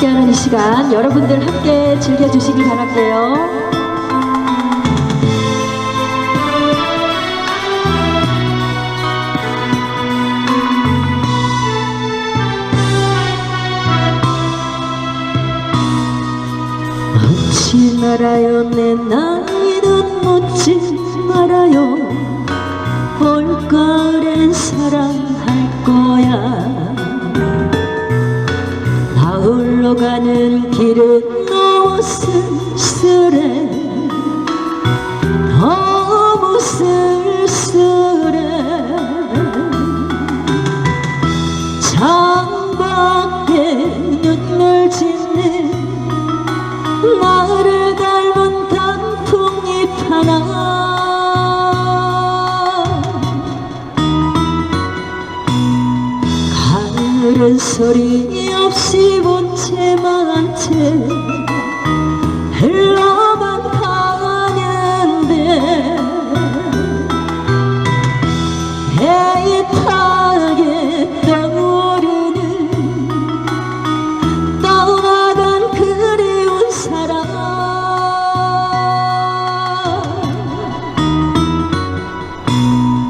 함께하는 이 시간 여러분들 함께 즐겨주시기 바랄게요. 묻지 말아요 내 나이는 묻지 말아요 올가을엔 사랑 가는 길은 너무 쓸쓸해 너무 쓸쓸해 창밖에 눈물 짓는 나를 닮은 단풍잎 하나. 가을은 소리 없이 본체만 채 흘러만 가는데 애타게 떠오르는 떠나간 그리운 사랑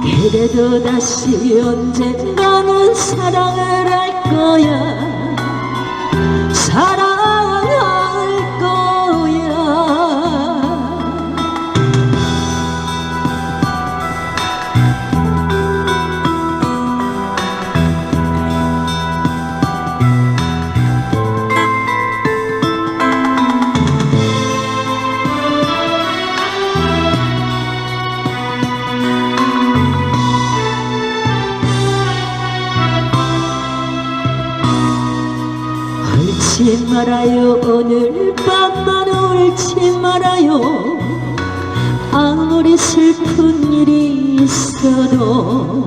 그래도 다시 언젠가는 사랑을 할 거야. 사랑 울지 말아요. 오늘 밤만 울지 말아요. 아무리 슬픈 일이 있어도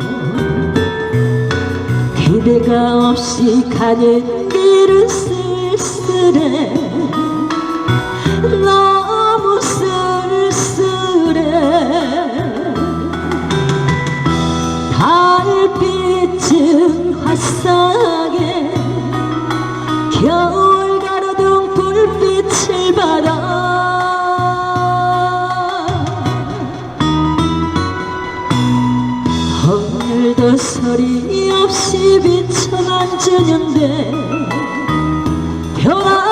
그대가 없이 가는 길은 쓸쓸해. 너무 쓸쓸해. 달빛은 화사하게 겨 오늘도 소리 없이 비춰만지는데 변함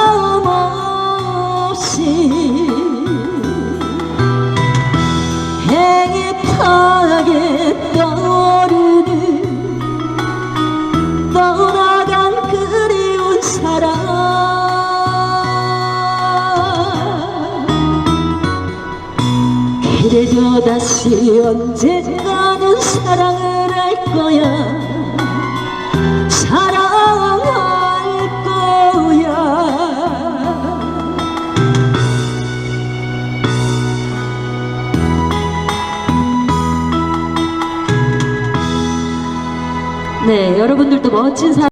그래도 다시 언젠가는 사랑을 할 거야. 사랑할 거야. 네 여러분들도 멋진 사랑